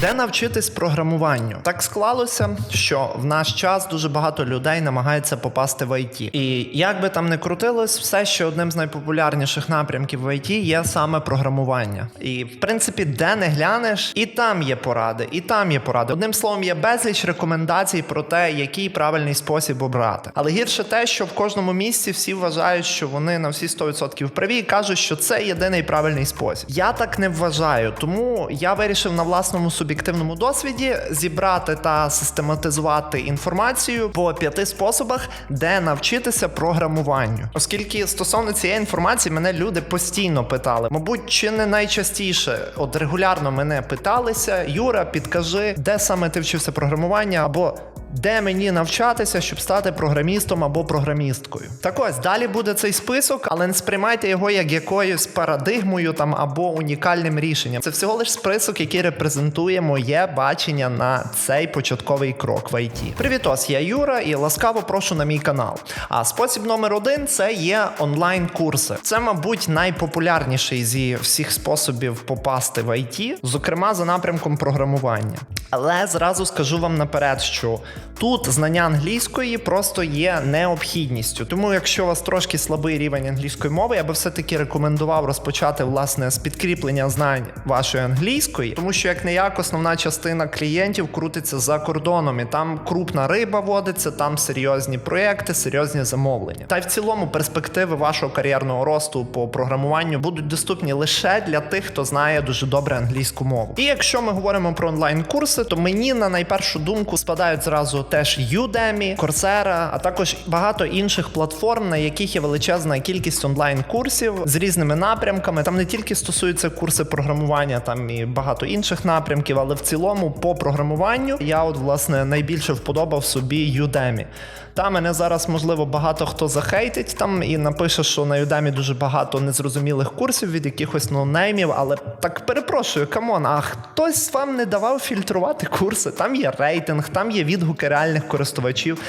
Де навчитись програмуванню? Так склалося, що в наш час дуже багато людей намагається попасти в ІТ. І як би там не крутилось, все ще одним з найпопулярніших напрямків в ІТ є саме програмування. І в принципі, де не глянеш, і там є поради, і там є поради. Одним словом, є безліч рекомендацій про те, який правильний спосіб обрати. Але гірше те, що в кожному місці всі вважають, що вони на всі 100% праві і кажуть, що це єдиний правильний спосіб. Я так не вважаю, тому я вирішив на власному суб'єктивному досвіді зібрати та систематизувати інформацію по п'яти способах, де навчитися програмуванню. Оскільки стосовно цієї інформації мене люди постійно питали, мабуть, чи не найчастіше, от регулярно мене питалися: Юра, підкажи, де саме ти вчився програмування або. Де мені навчатися, щоб стати програмістом або програмісткою? Так ось далі буде цей список, але не сприймайте його як якоюсь парадигмою там або унікальним рішенням. Це всього лиш список, який репрезентує моє бачення на цей початковий крок в ІТ. Привітос, я Юра і ласкаво прошу на мій канал. А спосіб номер один це є онлайн-курси. Це, мабуть, найпопулярніший зі всіх способів попасти в ІТ, зокрема за напрямком програмування. Але зразу скажу вам наперед, що тут знання англійської просто є необхідністю. Тому, якщо у вас трошки слабий рівень англійської мови, я би все-таки рекомендував розпочати власне з підкріплення знань вашої англійської, тому що як не як основна частина клієнтів крутиться за кордоном, і там крупна риба водиться, там серйозні проекти, серйозні замовлення. Та й в цілому перспективи вашого кар'єрного росту по програмуванню будуть доступні лише для тих, хто знає дуже добре англійську мову. І якщо ми говоримо про онлайн-курси, то мені на найпершу думку спадають зразу теж Udemy, Coursera, а також багато інших платформ, на яких є величезна кількість онлайн-курсів з різними напрямками. Там не тільки стосуються курси програмування, там і багато інших напрямків, але в цілому по програмуванню я от власне найбільше вподобав собі Udemy. Та мене зараз, можливо, багато хто захейтить там і напише, що на Udemy дуже багато незрозумілих курсів від якихось ноунеймів, але так перепрошую, камон, а хтось вам не давав фільтрувати курси. Там є рейтинг, там є відгуки реальних користувачів.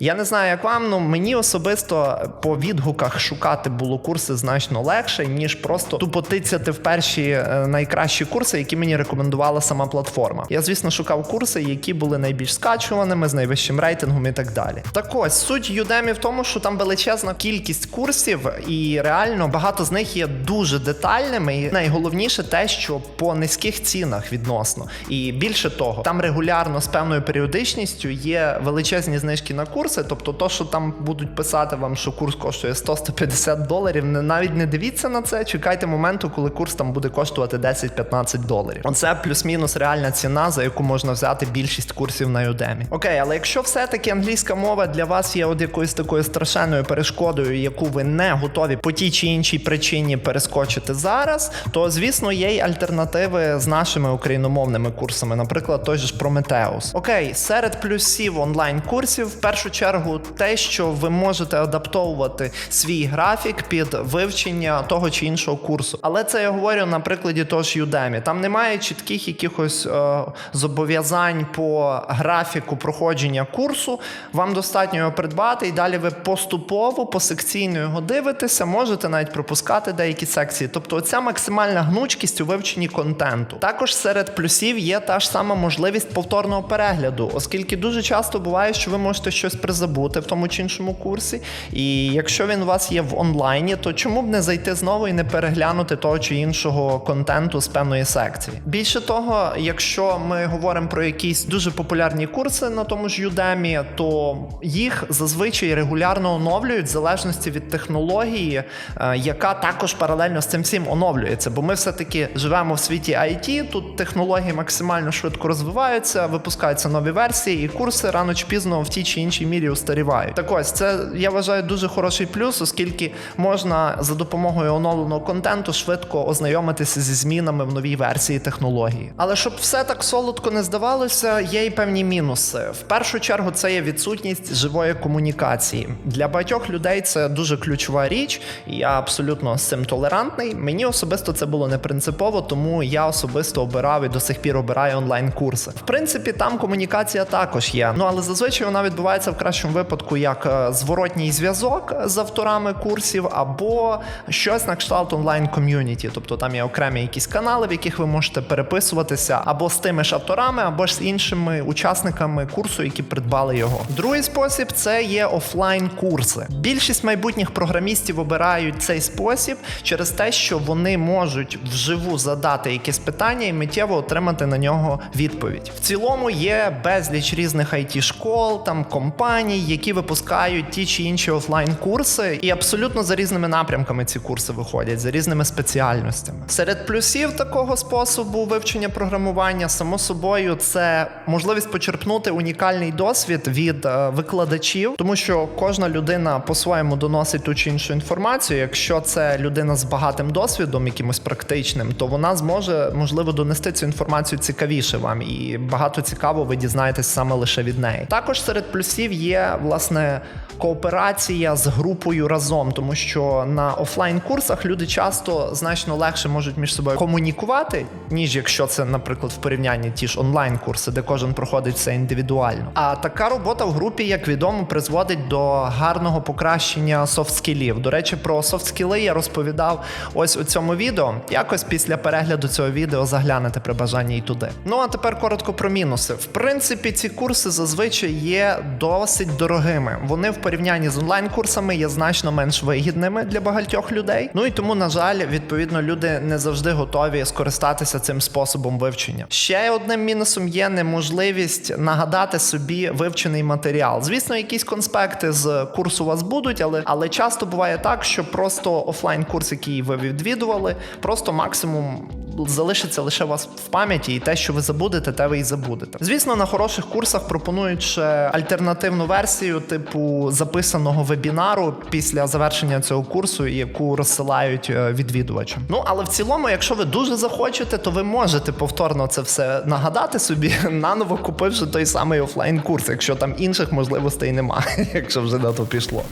Я не знаю, як вам, але мені особисто по відгуках шукати було курси значно легше, ніж просто тупо тицяти в перші е, найкращі курси, які мені рекомендувала сама платформа. Я, звісно, шукав курси, які були найбільш скачуваними, з найвищим рейтингом і так далі. Так ось суть Udemy в тому, що там величезна кількість курсів, і реально багато з них є дуже детальними. І найголовніше те, що по низьких цінах відносно. І більше того, там регулярно з певною періодичністю є величезні знижки на курси. Тобто, то, що там будуть писати вам, що курс коштує 100-150 доларів, навіть не дивіться на це. Чекайте моменту, коли курс там буде коштувати 10-15 доларів. Оце плюс-мінус реальна ціна, за яку можна взяти більшість курсів на Udemy. Окей, але якщо все-таки англійська мова для вас є от якоюсь такою страшенною перешкодою, яку ви не готові по тій чи іншій причині перескочити зараз, то звісно є й альтернативи з нашими україномовними курсами, наприклад, той же ж Prometheus. Окей, серед плюсів онлайн курсів в першу чергу те, що ви можете адаптовувати свій графік під вивчення того чи іншого курсу. Але це я говорю на прикладі того ж Udemy. Там немає чітких якихось е, зобов'язань по графіку проходження курсу. Вам достатньо його придбати, і далі ви поступово, посекційно його дивитеся, можете навіть пропускати деякі секції. Тобто, оця максимальна гнучкість у вивченні контенту. Також серед плюсів є та ж сама можливість повторного перегляду, оскільки дуже часто буває, що ви можете щось призабути в тому чи іншому курсі. І якщо він у вас є в онлайні, то чому б не зайти знову і не переглянути того чи іншого контенту з певної секції? Більше того, якщо ми говоримо про якісь дуже популярні курси на тому ж Udemy, то їх зазвичай регулярно оновлюють в залежності від технології, е, яка також паралельно з цим всім оновлюється. Бо ми все-таки живемо в світі IT, тут технології максимально швидко розвиваються, випускаються нові версії, і курси рано чи пізно в тій чи іншій мірі устарівають. Так ось це я вважаю дуже хороший плюс, оскільки можна за допомогою оновленого контенту швидко ознайомитися зі змінами в новій версії технології. Але щоб все так солодко не здавалося, є й певні мінуси. В першу чергу це є відсутність живої комунікації. Для багатьох людей це дуже ключова річ, і я абсолютно з цим толерантний. Мені особисто це було не принципово, тому я особисто обирав і до сих пір обираю онлайн-курси. В принципі, там комунікація також є. Ну але зазвичай вона відбувається в кращому випадку як е, зворотній зв'язок з авторами курсів, або щось на кшталт онлайн ком'юніті. Тобто там є окремі якісь канали, в яких ви можете переписуватися або з тими ж авторами, або ж з іншими учасниками курсу, які придбали його. Другий спосіб це є офлайн курси. Більшість майбутніх програмістів обирають цей спосіб через те, що вони можуть вживу задати якесь питання і миттєво отримати на нього відповідь. В цілому є безліч різних it школ, там компаній, які випускають ті чи інші офлайн курси, і абсолютно за різними напрямками ці курси виходять, за різними спеціальностями. Серед плюсів такого способу вивчення програмування, само собою, це можливість почерпнути унікальний досвід від е, викладачів, тому що кожна людина по-своєму доносить ту чи іншу інформацію. Якщо це людина з багатим досвідом, якимось практичним, то вона зможе можливо донести цю інформацію цікавіше вам, і багато цікавого ви дізнаєтесь саме лише від неї. Також серед плюсів є власне кооперація з групою разом, тому що на офлайн курсах люди часто значно легше можуть між собою комунікувати, ніж якщо це, наприклад, в порівнянні ті ж онлайн курси, де кожен проходить все індивідуально. А така робота в групі, як відомо, призводить до гарного покращення софт-скілів. До речі, про софт-скіли я розповідав ось у цьому відео. Якось після перегляду цього відео заглянете при бажанні і туди. Ну а тепер коротко про мінуси. В принципі, ці курси зазвичай є досить дорогими. Вони в порівнянні з онлайн-курсами є значно менш вигідними для багатьох людей. Ну і тому, на жаль, відповідно, люди не завжди готові скористатися цим способом вивчення. Ще одним мінусом є неможливість нагадати собі вивчений матеріал. Звісно, якісь конспекти з курсу у вас будуть, але, але часто буває так, що просто офлайн курс, який ви відвідували, просто максимум. Залишиться лише у вас в пам'яті, і те, що ви забудете, те ви і забудете. Звісно, на хороших курсах пропонують ще альтернативну версію, типу записаного вебінару після завершення цього курсу, яку розсилають е, відвідувачам. Ну але в цілому, якщо ви дуже захочете, то ви можете повторно це все нагадати собі, наново купивши той самий офлайн курс, якщо там інших можливостей немає, якщо вже на то пішло.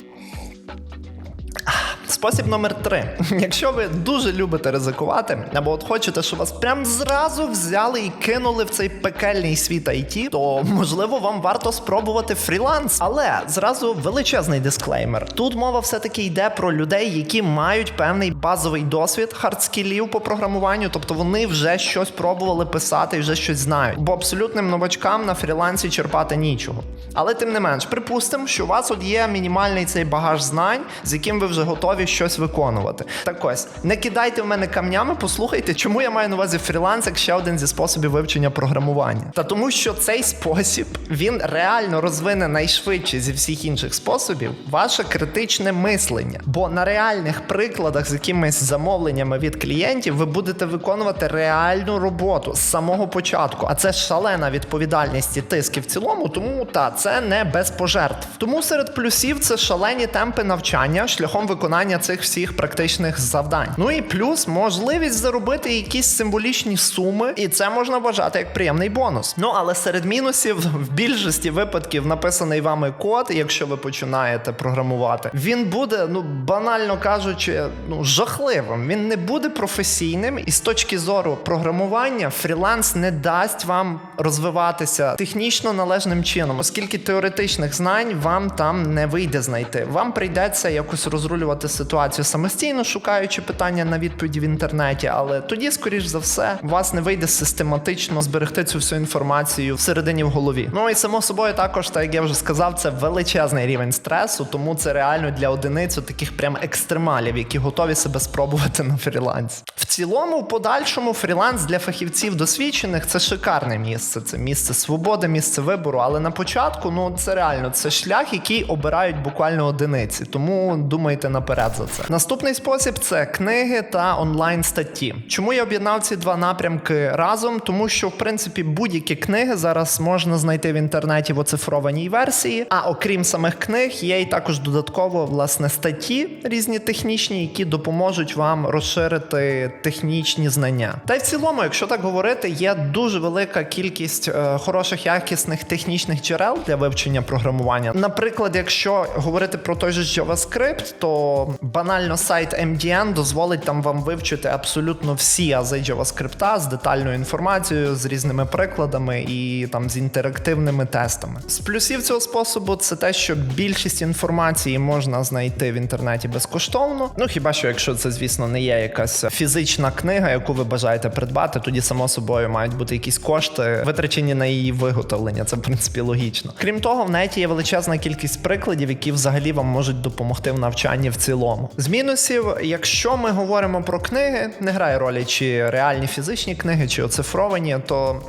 Спосіб номер три. Якщо ви дуже любите ризикувати, або от хочете, щоб вас прям зразу взяли і кинули в цей пекельний світ IT, то можливо вам варто спробувати фріланс. Але зразу величезний дисклеймер. Тут мова все-таки йде про людей, які мають певний базовий досвід хардскілів по програмуванню, тобто вони вже щось пробували писати і вже щось знають. Бо абсолютним новачкам на фрілансі черпати нічого. Але тим не менш, припустимо, що у вас от є мінімальний цей багаж знань, з яким ви вже готові щось виконувати. Так ось, не кидайте в мене камнями, послухайте, чому я маю на увазі фріланс як ще один зі способів вивчення програмування. Та тому, що цей спосіб він реально розвине найшвидше зі всіх інших способів ваше критичне мислення. Бо на реальних прикладах з якимись замовленнями від клієнтів ви будете виконувати реальну роботу з самого початку. А це шалена відповідальність і тиски в цілому, тому та це не без пожертв. Тому серед плюсів це шалені темпи навчання шляхом виконання цих всіх практичних завдань. Ну і плюс можливість заробити якісь символічні суми, і це можна вважати як приємний бонус. Ну але серед мінусів в більшості випадків написаний вами код, якщо ви починаєте програмувати, він буде, ну банально кажучи, ну жахливим. Він не буде професійним, і з точки зору програмування фріланс не дасть вам розвиватися технічно належним чином, оскільки теоретичних знань вам там не вийде знайти. Вам прийдеться якось розрулювати ситуацію самостійно, шукаючи питання на відповіді в інтернеті, але тоді, скоріш за все, у вас не вийде систематично зберегти цю всю інформацію всередині в голові. Ну і само собою, також, так як я вже сказав, це величезний рівень стресу, тому це реально для одиниць таких прям екстремалів, які готові себе спробувати на фрілансі. В цілому, в подальшому, фріланс для фахівців досвідчених це шикарне місце. Це місце свободи, місце вибору. Але на початку, ну це реально це шлях, який обирають буквально одиниці. Тому думайте наперед за це. Наступний спосіб це книги та онлайн статті. Чому я об'єднав ці два напрямки разом? Тому що, в принципі, будь-які книги зараз можна знайти в інтернеті в оцифрованій версії. А окрім самих книг, є і також додатково власне статті різні технічні, які допоможуть вам розширити технічні знання. Та й в цілому, якщо так говорити, є дуже велика кількість е, хороших якісних технічних джерел для вивчення програмування. Наприклад, якщо говорити про той же JavaScript, то Банально сайт MDN дозволить там вам вивчити абсолютно всі ази JavaScript з детальною інформацією, з різними прикладами і там з інтерактивними тестами. З плюсів цього способу це те, що більшість інформації можна знайти в інтернеті безкоштовно. Ну хіба що, якщо це, звісно, не є якась фізична книга, яку ви бажаєте придбати, тоді само собою мають бути якісь кошти, витрачені на її виготовлення. Це в принципі логічно. Крім того, в неті є величезна кількість прикладів, які взагалі вам можуть допомогти в навчанні в цілому. З мінусів, якщо ми говоримо про книги, не грає ролі чи реальні фізичні книги, чи оцифровані, то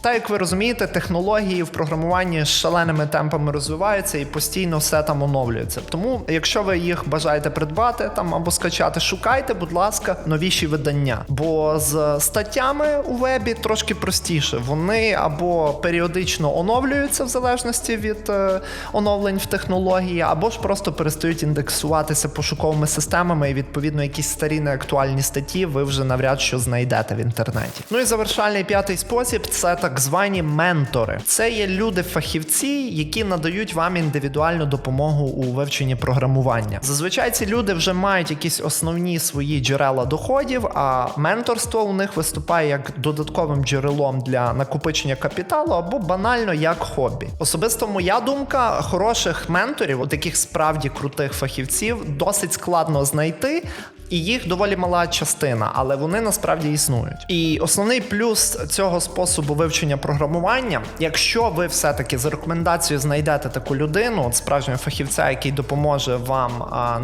так як ви розумієте, технології в програмуванні з шаленими темпами розвиваються і постійно все там оновлюється. Тому, якщо ви їх бажаєте придбати там або скачати, шукайте, будь ласка, новіші видання. Бо з статтями у вебі трошки простіше. Вони або періодично оновлюються в залежності від е, оновлень в технології, або ж просто перестають індексуватися пошуковими системами, і відповідно якісь старі неактуальні статті ви вже навряд що знайдете в інтернеті. Ну і завершальний п'ятий спосіб це так звані ментори. Це є люди-фахівці, які надають вам індивідуальну допомогу у вивченні програмування. Зазвичай ці люди вже мають якісь основні свої джерела доходів, а менторство у них виступає як додатковим джерелом для накопичення капіталу або банально як хобі. Особисто моя думка, хороших менторів, от таких справді крутих фахівців, досить складно знайти. І їх доволі мала частина, але вони насправді існують. І основний плюс цього способу вивчення програмування, якщо ви все-таки за рекомендацією знайдете таку людину, от справжнього фахівця, який допоможе вам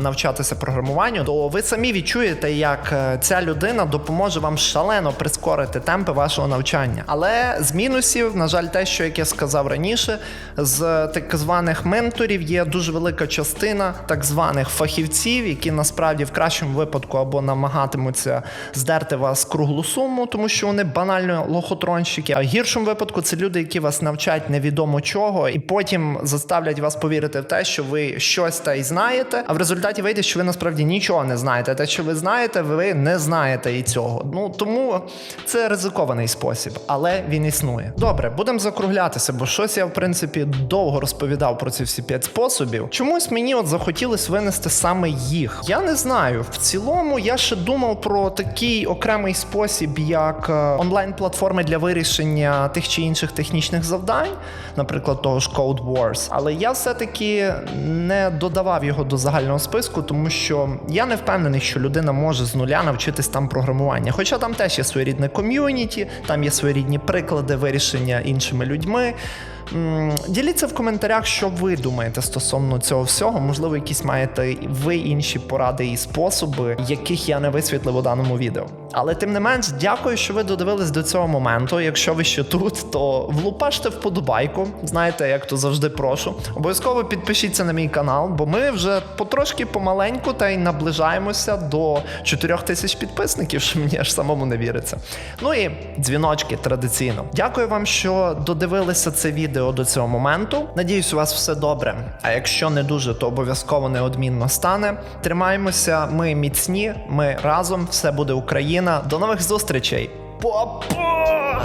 навчатися програмуванню, то ви самі відчуєте, як е, ця людина допоможе вам шалено прискорити темпи вашого навчання. Але з мінусів, на жаль, те, що як я сказав раніше, з так званих менторів є дуже велика частина так званих фахівців, які насправді в кращому випадку або намагатимуться здерти вас круглу суму, тому що вони банально лохотронщики. А в гіршому випадку це люди, які вас навчать невідомо чого, і потім заставлять вас повірити в те, що ви щось та й знаєте. А в результаті вийде, що ви насправді нічого не знаєте. Те, що ви знаєте, ви не знаєте і цього. Ну тому це ризикований спосіб, але він існує. Добре, будемо закруглятися, бо щось я в принципі довго розповідав про ці всі п'ять способів. Чомусь мені от захотілось винести саме їх. Я не знаю. В цілому я ще думав про такий окремий спосіб, як е, онлайн-платформи для вирішення тих чи інших технічних завдань, наприклад, того ж Code Wars. Але я все-таки не додавав його до загального списку, тому що я не впевнений, що людина може з нуля навчитись там програмування. Хоча там теж є своєрідне ком'юніті, там є своєрідні приклади вирішення іншими людьми. Діліться в коментарях, що ви думаєте стосовно цього всього. Можливо, якісь маєте ви інші поради і способи, яких я не висвітлив у даному відео. Але тим не менш, дякую, що ви додивились до цього моменту. Якщо ви ще тут, то влупаште вподобайку. Знаєте, як то завжди прошу. Обов'язково підпишіться на мій канал, бо ми вже потрошки помаленьку та й наближаємося до 4 тисяч підписників, що мені аж самому не віриться. Ну і дзвіночки традиційно. Дякую вам, що додивилися це відео до цього моменту. Надіюсь, у вас все добре. А якщо не дуже, то обов'язково неодмінно стане. Тримаємося, ми міцні, ми разом, все буде Україна. До нових зустрічей. Па-па!